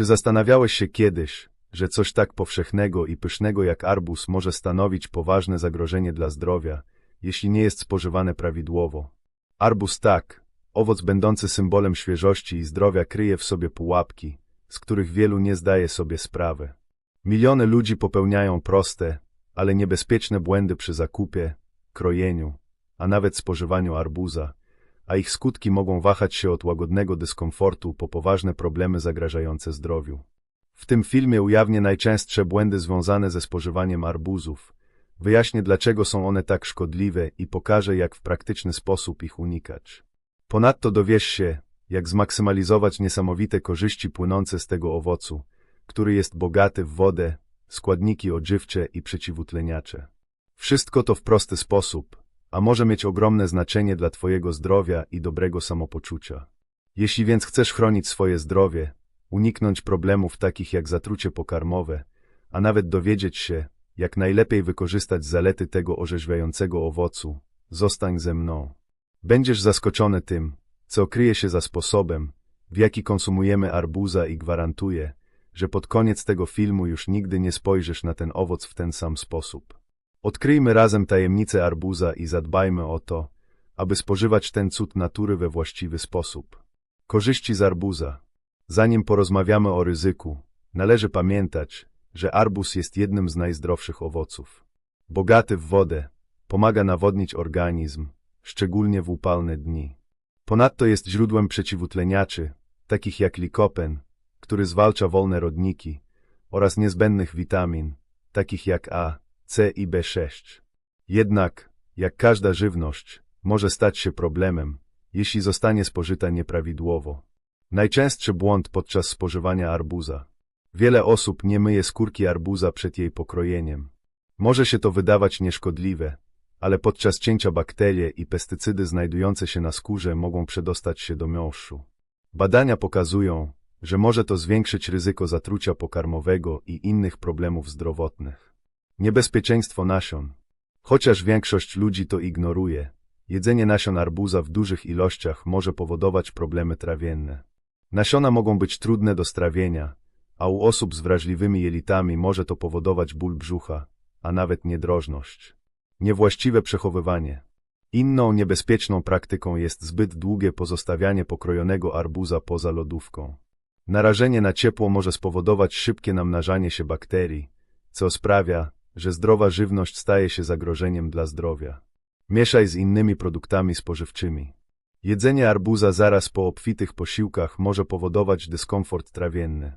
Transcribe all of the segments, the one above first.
Czy zastanawiałeś się kiedyś, że coś tak powszechnego i pysznego jak arbuz może stanowić poważne zagrożenie dla zdrowia, jeśli nie jest spożywane prawidłowo? Arbuz tak, owoc będący symbolem świeżości i zdrowia kryje w sobie pułapki, z których wielu nie zdaje sobie sprawy. Miliony ludzi popełniają proste, ale niebezpieczne błędy przy zakupie, krojeniu, a nawet spożywaniu arbuza, a ich skutki mogą wahać się od łagodnego dyskomfortu po poważne problemy zagrażające zdrowiu. W tym filmie ujawnię najczęstsze błędy związane ze spożywaniem arbuzów, wyjaśnię dlaczego są one tak szkodliwe i pokażę jak w praktyczny sposób ich unikać. Ponadto dowiesz się, jak zmaksymalizować niesamowite korzyści płynące z tego owocu, który jest bogaty w wodę, składniki odżywcze i przeciwutleniacze. Wszystko to w prosty sposób, a może mieć ogromne znaczenie dla Twojego zdrowia i dobrego samopoczucia. Jeśli więc chcesz chronić swoje zdrowie, uniknąć problemów takich jak zatrucie pokarmowe, a nawet dowiedzieć się, jak najlepiej wykorzystać zalety tego orzeźwiającego owocu, zostań ze mną. Będziesz zaskoczony tym, co kryje się za sposobem, w jaki konsumujemy arbuza i gwarantuję, że pod koniec tego filmu już nigdy nie spojrzysz na ten owoc w ten sam sposób. Odkryjmy razem tajemnicę arbuza i zadbajmy o to, aby spożywać ten cud natury we właściwy sposób. Korzyści z arbuza. Zanim porozmawiamy o ryzyku, należy pamiętać, że arbuz jest jednym z najzdrowszych owoców. Bogaty w wodę, pomaga nawodnić organizm, szczególnie w upalne dni. Ponadto jest źródłem przeciwutleniaczy, takich jak likopen, który zwalcza wolne rodniki, oraz niezbędnych witamin, takich jak A, C i B6. Jednak, jak każda żywność, może stać się problemem, jeśli zostanie spożyta nieprawidłowo. Najczęstszy błąd podczas spożywania arbuza. Wiele osób nie myje skórki arbuza przed jej pokrojeniem. Może się to wydawać nieszkodliwe, ale podczas cięcia bakterie i pestycydy znajdujące się na skórze mogą przedostać się do miąższu. Badania pokazują, że może to zwiększyć ryzyko zatrucia pokarmowego i innych problemów zdrowotnych. Niebezpieczeństwo nasion. Chociaż większość ludzi to ignoruje, jedzenie nasion arbuza w dużych ilościach może powodować problemy trawienne. Nasiona mogą być trudne do strawienia, a u osób z wrażliwymi jelitami może to powodować ból brzucha, a nawet niedrożność. Niewłaściwe przechowywanie. Inną niebezpieczną praktyką jest zbyt długie pozostawianie pokrojonego arbuza poza lodówką. Narażenie na ciepło może spowodować szybkie namnażanie się bakterii, co sprawia, że zdrowa żywność staje się zagrożeniem dla zdrowia. Mieszaj z innymi produktami spożywczymi. Jedzenie arbuza zaraz po obfitych posiłkach może powodować dyskomfort trawienny.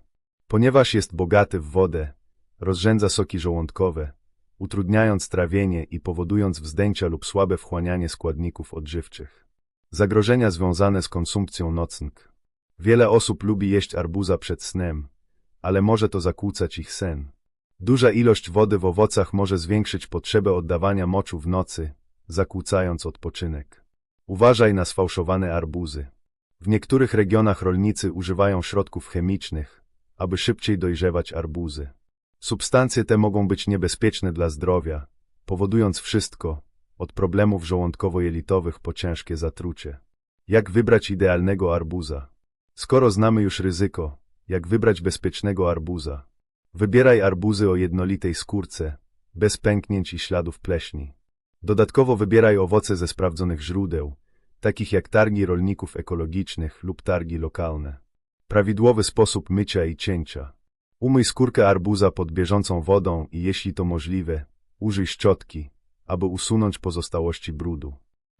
Ponieważ jest bogaty w wodę, rozrzędza soki żołądkowe, utrudniając trawienie i powodując wzdęcia lub słabe wchłanianie składników odżywczych. Zagrożenia związane z konsumpcją nocnych. Wiele osób lubi jeść arbuza przed snem, ale może to zakłócać ich sen. Duża ilość wody w owocach może zwiększyć potrzebę oddawania moczu w nocy, zakłócając odpoczynek. Uważaj na sfałszowane arbuzy. W niektórych regionach rolnicy używają środków chemicznych, aby szybciej dojrzewać arbuzy. Substancje te mogą być niebezpieczne dla zdrowia, powodując wszystko, od problemów żołądkowo-jelitowych po ciężkie zatrucie. Jak wybrać idealnego arbuza? Skoro znamy już ryzyko, jak wybrać bezpiecznego arbuza? Wybieraj arbuzy o jednolitej skórce, bez pęknięć i śladów pleśni. Dodatkowo wybieraj owoce ze sprawdzonych źródeł, takich jak targi rolników ekologicznych lub targi lokalne. Prawidłowy sposób mycia i cięcia. Umyj skórkę arbuza pod bieżącą wodą i jeśli to możliwe, użyj szczotki, aby usunąć pozostałości brudu.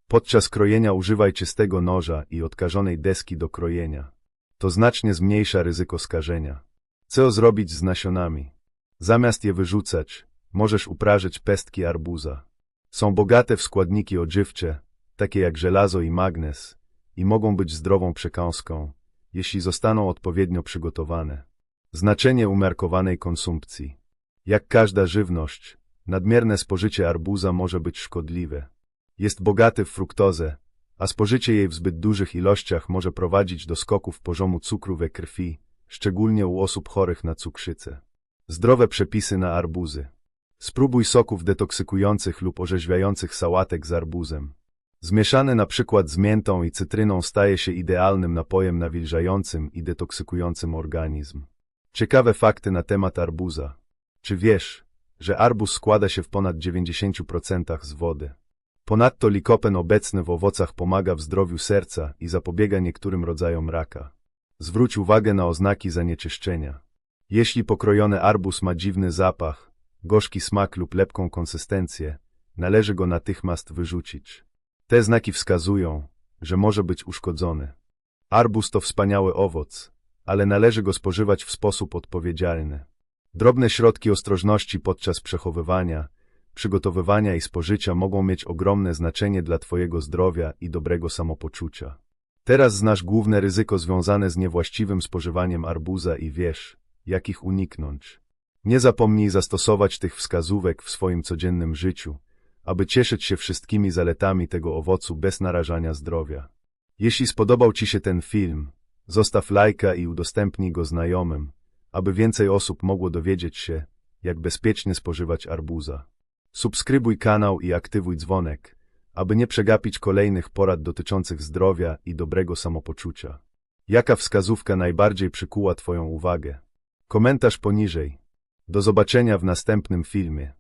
Podczas krojenia używaj czystego noża i odkażonej deski do krojenia. To znacznie zmniejsza ryzyko skażenia. Co zrobić z nasionami? Zamiast je wyrzucać, możesz uprażyć pestki arbuza. Są bogate w składniki odżywcze, takie jak żelazo i magnez, i mogą być zdrową przekąską, jeśli zostaną odpowiednio przygotowane. Znaczenie umiarkowanej konsumpcji. Jak każda żywność, nadmierne spożycie arbuza może być szkodliwe. Jest bogaty w fruktozę, a spożycie jej w zbyt dużych ilościach może prowadzić do skoków poziomu cukru we krwi, szczególnie u osób chorych na cukrzycę. Zdrowe przepisy na arbuzy. Spróbuj soków detoksykujących lub orzeźwiających sałatek z arbuzem. Zmieszany na przykład z miętą i cytryną staje się idealnym napojem nawilżającym i detoksykującym organizm. Ciekawe fakty na temat arbuza. Czy wiesz, że arbuz składa się w ponad 90% z wody? Ponadto likopen obecny w owocach pomaga w zdrowiu serca i zapobiega niektórym rodzajom raka. Zwróć uwagę na oznaki zanieczyszczenia. Jeśli pokrojony arbuz ma dziwny zapach, gorzki smak lub lepką konsystencję, należy go natychmiast wyrzucić. Te znaki wskazują, że może być uszkodzony. Arbuz to wspaniały owoc, ale należy go spożywać w sposób odpowiedzialny. Drobne środki ostrożności podczas przechowywania, przygotowywania i spożycia mogą mieć ogromne znaczenie dla Twojego zdrowia i dobrego samopoczucia. Teraz znasz główne ryzyko związane z niewłaściwym spożywaniem arbuza i wiesz, jak ich uniknąć. Nie zapomnij zastosować tych wskazówek w swoim codziennym życiu, aby cieszyć się wszystkimi zaletami tego owocu bez narażania zdrowia. Jeśli spodobał Ci się ten film, zostaw lajka i udostępnij go znajomym, aby więcej osób mogło dowiedzieć się, jak bezpiecznie spożywać arbuza. Subskrybuj kanał i aktywuj dzwonek, aby nie przegapić kolejnych porad dotyczących zdrowia i dobrego samopoczucia. Jaka wskazówka najbardziej przykuła Twoją uwagę? Komentarz poniżej. Do zobaczenia w następnym filmie.